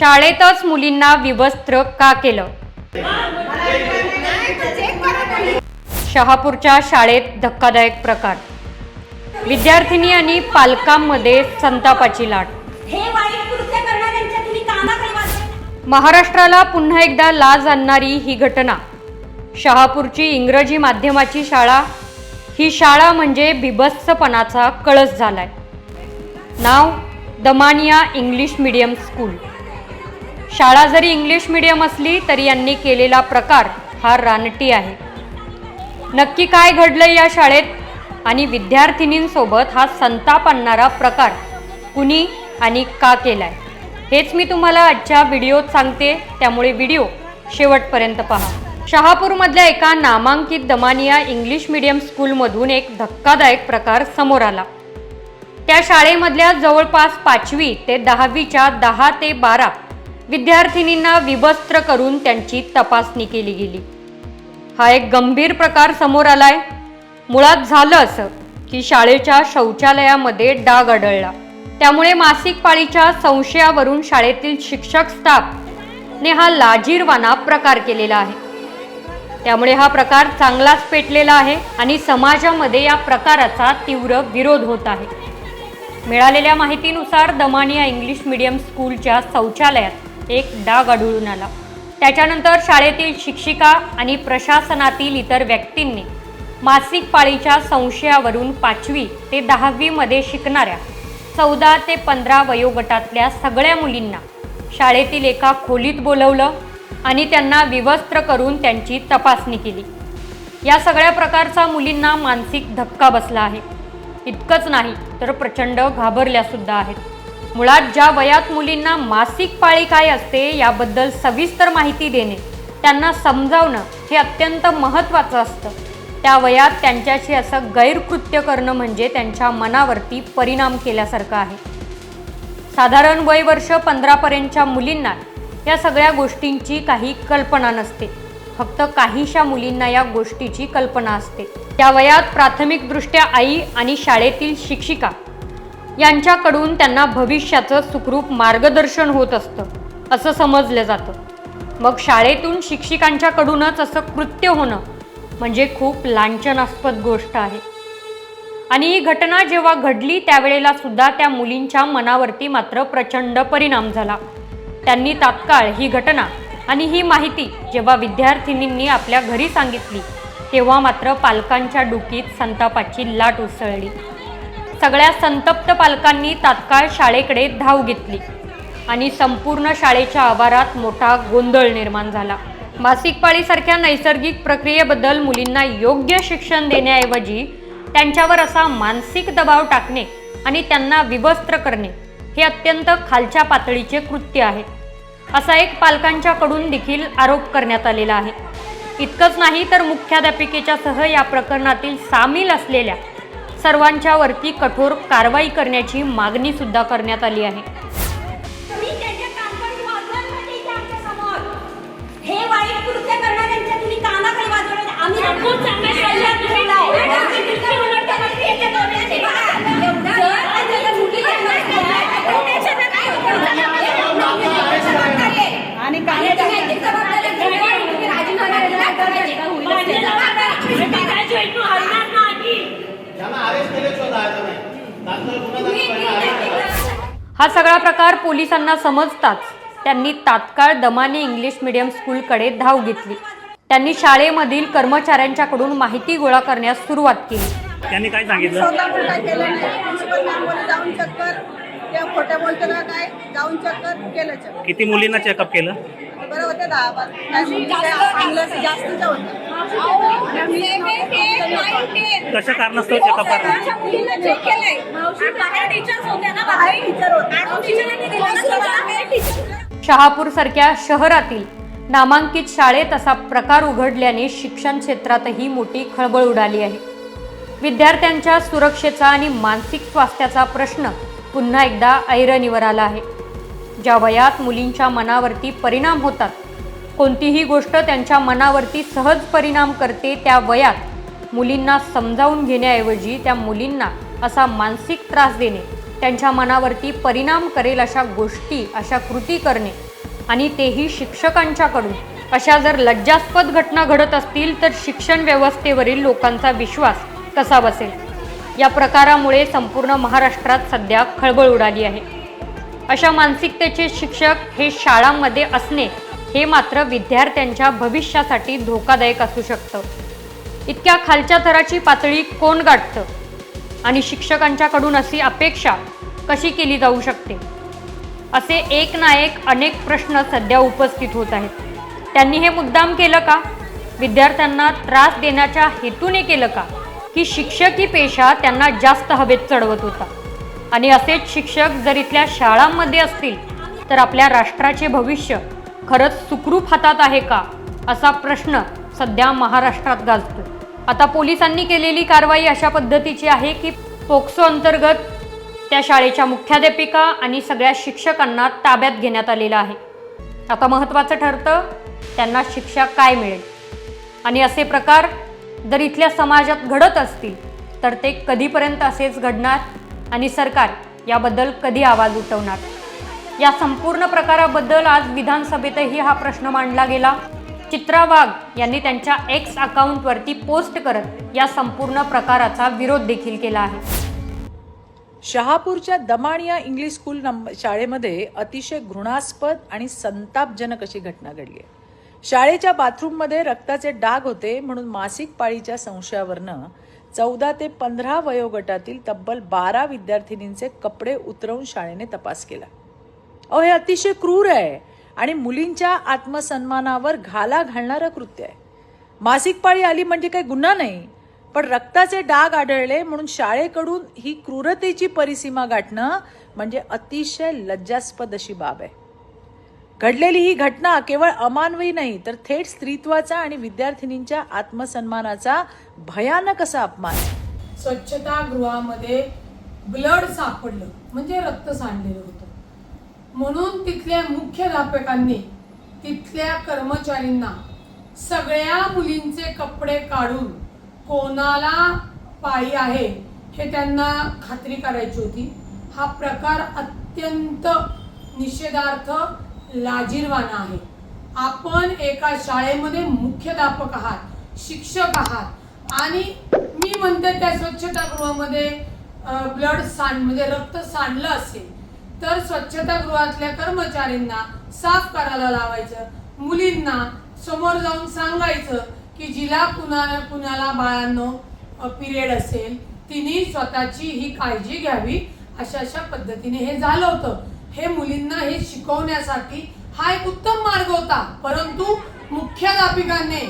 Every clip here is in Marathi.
शाळेतच मुलींना विवस्त्र का केलं? शहापूरच्या शाळेत धक्कादायक प्रकार. विद्यार्थिनी आणि पालकांमध्ये संतापाची लाट. महाराष्ट्राला पुन्हा एकदा लाज आणणारी ही घटना. शहापूरची इंग्रजी माध्यमाची शाळा ही शाळा म्हणजे बिभत्सपणाचा कळस झालाय. नाव दमानिया इंग्लिश मीडियम स्कूल. शाळा जरी इंग्लिश मीडियम असली तरी यांनी केलेला प्रकार हा रानटी आहे. नक्की काय घडलं या शाळेत? आणि विद्यार्थिनींसोबत हा संताप आणणारा प्रकार कुणी आणि का केलाय? हेच मी तुम्हाला आजच्या व्हिडिओत सांगते. त्यामुळे व्हिडिओ शेवटपर्यंत पहा. शहापूरमधल्या एका नामांकित दमानिया इंग्लिश मीडियम स्कूलमधून एक धक्कादायक प्रकार समोर आला. त्या शाळेमधल्या जवळपास पाचवी ते दहावीच्या दहा ते बारा विद्यार्थिनींना विवस्त्र करून त्यांची तपासणी केली गेली. हा एक गंभीर प्रकार समोर आलाय. मुळात झालं असं की शाळेच्या शौचालयामध्ये डाग आढळला. त्यामुळे मासिक पाळीच्या संशयावरून शाळेतील शिक्षक स्टाफने हा लाजीरवाना प्रकार केलेला आहे. त्यामुळे हा प्रकार चांगलाच पेटलेला आहे आणि समाजामध्ये या प्रकाराचा तीव्र विरोध होत आहे. मिळालेल्या माहितीनुसार दमानिया इंग्लिश मीडियम स्कूलच्या शौचालयात एक डाग आढळून आला. त्याच्यानंतर शाळेतील शिक्षिका आणि प्रशासनातील इतर व्यक्तींनी मासिक पाळीच्या संशयावरून पाचवी ते दहावीमध्ये शिकणाऱ्या चौदा ते पंधरा वयोगटातल्या सगळ्या मुलींना शाळेतील एका खोलीत बोलवलं आणि त्यांना विवस्त्र करून त्यांची तपासणी केली. या सगळ्या प्रकारचा मुलींना मानसिक धक्का बसला आहे. इतकंच नाही तर प्रचंड घाबरल्यासुद्धा आहेत. मुळात ज्या वयात मुलींना मासिक पाळी काय असते याबद्दल सविस्तर माहिती देणे त्यांना समजावणं हे अत्यंत महत्त्वाचं असतं. त्या वयात त्यांच्याशी असं गैरकृत्य करणं म्हणजे त्यांच्या मनावरती परिणाम केल्यासारखं आहे. साधारण वय वर्ष पंधरापर्यंतच्या मुलींना या सगळ्या गोष्टींची काही कल्पना नसते. फक्त काहीशा मुलींना या गोष्टीची कल्पना असते. त्या वयात प्राथमिकदृष्ट्या आई आणि शाळेतील शिक्षिका यांच्याकडून त्यांना भविष्याचं सुखरूप मार्गदर्शन होत असतं असं समजलं जातं. मग शाळेतून शिक्षिकांच्याकडूनच असं कृत्य होणं म्हणजे खूप लांछनास्पद गोष्ट आहे. आणि ही घटना जेव्हा घडली त्यावेळेला सुद्धा त्या मुलींच्या मनावरती मात्र प्रचंड परिणाम झाला. त्यांनी तात्काळ ही घटना आणि ही माहिती जेव्हा विद्यार्थिनींनी आपल्या घरी सांगितली तेव्हा मात्र पालकांच्या डोकीत संतापाची लाट उसळली. सगळ्या संतप्त पालकांनी तात्काळ शाळेकडे धाव घेतली आणि संपूर्ण शाळेच्या आवारात मोठा गोंधळ निर्माण झाला. मासिक पाळीसारख्या नैसर्गिक प्रक्रियेबद्दल मुलींना योग्य शिक्षण देण्याऐवजी त्यांच्यावर असा मानसिक दबाव टाकणे आणि त्यांना विवस्त्र करणे हे अत्यंत खालच्या पातळीचे कृत्य आहे. असा एक पालकांच्याकडून देखील आरोप करण्यात आलेला आहे. इतकंच नाही तर मुख्याध्यापिकेच्या सह या प्रकरणातील सामील असलेल्या सर्वांच्या वरती कठोर कारवाई करण्याची मागणी सुद्धा करण्यात आली आहे. हे वाईट कृत्य करणाऱ्यांच्या तुम्ही कानाखाली आम्ही हा सगळा प्रकार पोलिसांना समजताच त्यांनी तात्काळ दमाने इंग्लिश मीडियम स्कूलकडे धाव घेतली. त्यांनी शाळेमधील कर्मचाऱ्यांच्याकडून माहिती गोळा करण्यास सुरुवात केली. त्यांनी काय सांगितलं? स्वतः पण काय केलं नाही. प्रिन्सिपल मॅम बोलले जाऊन चेक कर. त्या खोट्या बोलतो ना काय? जाऊन चेक कर. केलं चेक. किती मुलींना चेकअप केलं? बरं होते दहा जास्तीच्या होत्या. कशा कारणास्तव चेकअप teacher. शहापूरसारख्या शहरातील नामांकित शाळेत असा प्रकार उघडल्याने शिक्षण क्षेत्रातही मोठी खळबळ उडाली आहे. विद्यार्थ्यांच्या सुरक्षेचा आणि मानसिक स्वास्थ्याचा प्रश्न पुन्हा एकदा ऐरणीवर आला आहे. ज्या वयात मुलींच्या मनावरती परिणाम होतात कोणतीही गोष्ट त्यांच्या मनावरती सहज परिणाम करते त्या वयात मुलींना समजावून घेण्याऐवजी त्या मुलींना असा मानसिक त्रास देणे त्यांच्या मनावरती परिणाम करेल अशा गोष्टी अशा कृती करणे आणि तेही शिक्षकांच्याकडून. अशा जर लज्जास्पद घटना घडत असतील तर शिक्षण व्यवस्थेवरील लोकांचा विश्वास कसा बसेल? या प्रकारामुळे संपूर्ण महाराष्ट्रात सध्या खळबळ उडाली आहे. अशा मानसिकतेचे शिक्षक हे शाळांमध्ये असणे हे मात्र विद्यार्थ्यांच्या भविष्यासाठी धोकादायक असू शकतं. इतक्या खालच्या थराची पातळी कोण गाठतं? आणि शिक्षकांच्याकडून अशी अपेक्षा कशी केली जाऊ शकते? असे एक ना एक अनेक प्रश्न सध्या उपस्थित होत आहेत. त्यांनी हे मुद्दाम केलं का? विद्यार्थ्यांना त्रास देण्याच्या हेतूने केलं का? की शिक्षकी पेशा त्यांना जास्त हवेत चढवत होता. आणि असेच शिक्षक जर इथल्या शाळांमध्ये असतील तर आपल्या राष्ट्राचे भविष्य खरंच सुखरूप हातात आहे का? असा प्रश्न सध्या महाराष्ट्रात गाजतोय. आता पोलिसांनी केलेली कारवाई अशा पद्धतीची आहे की पोक्सो अंतर्गत त्या शाळेच्या मुख्याध्यापिका आणि सगळ्या शिक्षकांना ताब्यात घेण्यात आलेलं आहे. आता महत्त्वाचं ठरतं त्यांना शिक्षा काय मिळेल? आणि असे प्रकार जर इथल्या समाजात घडत असतील तर ते कधीपर्यंत असेच घडणार आणि सरकार याबद्दल कधी आवाज उठवणार? या संपूर्ण प्रकाराबद्दल आज विधानसभेतही हा प्रश्न मांडला गेला. चित्रा वाघ यांनी त्यांच्या एक्स अकाउंटवरती पोस्ट करत या संपूर्ण प्रकाराचा विरोध देखील केला आहे. शहापूरच्या दमाण या इंग्लिश स्कूल नंबर शाळेमध्ये अतिशय घृणास्पद आणि संतापजनक अशी घटना घडली आहे. शाळेच्या बाथरूममध्ये रक्ताचे डाग होते म्हणून मासिक पाळीच्या संशयावरनं चौदा ते पंधरा वयोगटातील तब्बल बारा विद्यार्थिनींचे कपडे उतरवून शाळेने तपास केला. अहो हे अतिशय क्रूर आहे. आणि मुलींच्या आत्मसन्मानावर घाला घालणारं कृत्य आहे. मासिक पाळी आली म्हणजे काही गुन्हा नाही पण रक्ताचे डाग आढळले म्हणून शाळेकडून ही क्रूरतेची परिसीमा गाठणं म्हणजे अतिशय लज्जास्पद अशी बाब आहे. घडलेली ही घटना केवळ अमानवी नाही तर थेट स्त्रीत्वाचा आणि विद्यार्थिनींच्या आत्मसन्मानाचा भयानक असा अपमान स्वच्छतागृहामध्ये ब्लड सापडलं म्हणजे रक्त सांडलेलं होतं. म्हणून तिथल्या मुख्याध्यापकांनी तिथल्या कर्मचारींना सगळ्या मुलींचे कपडे काढून कोणाला पाळी आहे हे त्यांना खात्री करायची होती. हा प्रकार अत्यंत निषेधार्थ लाजीरवाना आहे. आपण एका शाळेमध्ये मुख्याध्यापक आहात शिक्षक आहात आणि मी म्हणते त्या स्वच्छतागृहामध्ये ब्लड सांड म्हणजे रक्त सांडलं असेल तर स्वच्छतागृहातल्या कर्मचाऱ्यांना साफ करायला लावायचं. मुलींना समोर जाऊन सांगायचं की जिला कुणाला कुणाला बाळांनो पिरियड असेल तिने स्वतःची ही काळजी घ्यावी. अशा अशा पद्धतीने हे झालं होतं. हे मुलींना हे शिकवण्यासाठी हा एक उत्तम मार्ग होता. परंतु मुख्याध्यापिकांनी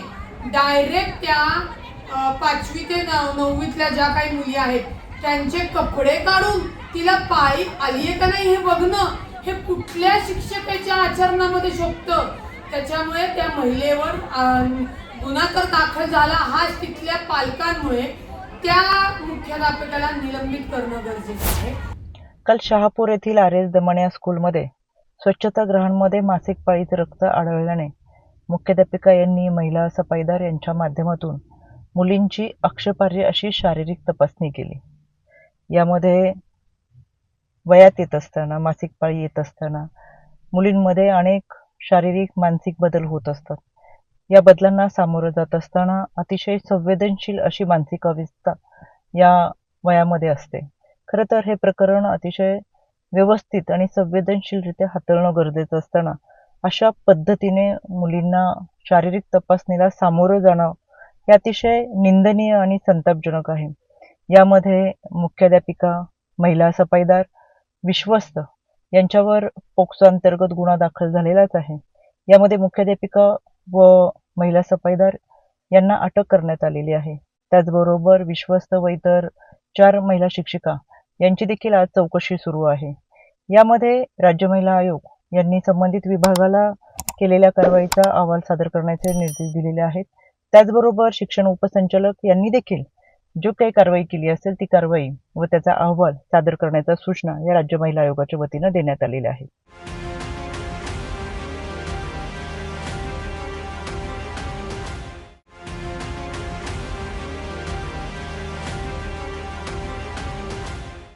डायरेक्ट त्या पाचवी ते नऊ नववीतल्या ज्या काही मुली आहेत त्यांचे कपडे काढून तिला पायी आली आहे का नाही हे बघणं हे कुठल्या शिक्षकाच्या आचरणामध्ये शोभतं? त्याच्यामुळे त्या महिलेवर गुन्हा तर दाखल झाला हाच तिथल्या पालकांमुळे त्या मुख्याध्यापकाला निलंबित करणं गरजेचं आहे. काल शहापूर येथील आर एस दमण या स्कूलमध्ये स्वच्छतागृहांमध्ये मासिक पाळीत रक्त आढळल्याने मुख्याध्यापिका यांनी महिला सफाईदार यांच्या माध्यमातून मुलींची अक्षपार्य अशी शारीरिक तपासणी केली. यामध्ये वयात येत असताना मासिक पाळी येत असताना मुलींमध्ये अनेक शारीरिक मानसिक बदल होत असतात. या बदलांना सामोरं जात असताना अतिशय संवेदनशील अशी मानसिक अवस्था या वयामध्ये असते. खरं तर हे प्रकरण अतिशय व्यवस्थित आणि संवेदनशीलरित्या हाताळणं गरजेचं असताना अशा पद्धतीने मुलींना शारीरिक तपासणीला सामोरं जाणं हे अतिशय निंदनीय आणि संतापजनक आहे. यामध्ये मुख्याध्यापिका महिला सफाईदार विश्वस्त. यांच्यावर पोक्सो अंतर्गत गुन्हा दाखल झालेलाच आहे. यामध्ये मुख्याध्यापिका व महिला सफाईदार यांना अटक करण्यात आलेली आहे. त्याचबरोबर विश्वस्त व इतर चार महिला शिक्षिका यांची देखील आज चौकशी सुरू आहे. यामध्ये राज्य महिला आयोग यांनी संबंधित विभागाला केलेल्या कारवाईचा अहवाल सादर करण्याचे निर्देश दिलेले आहेत. त्याचबरोबर शिक्षण उपसंचालक यांनी देखील जो काही कारवाई केली असेल ती कारवाई व त्याचा अहवाल सादर करण्याच्या सूचना या राज्य महिला आयोगाच्या वतीनं देण्यात आलेल्या आहेत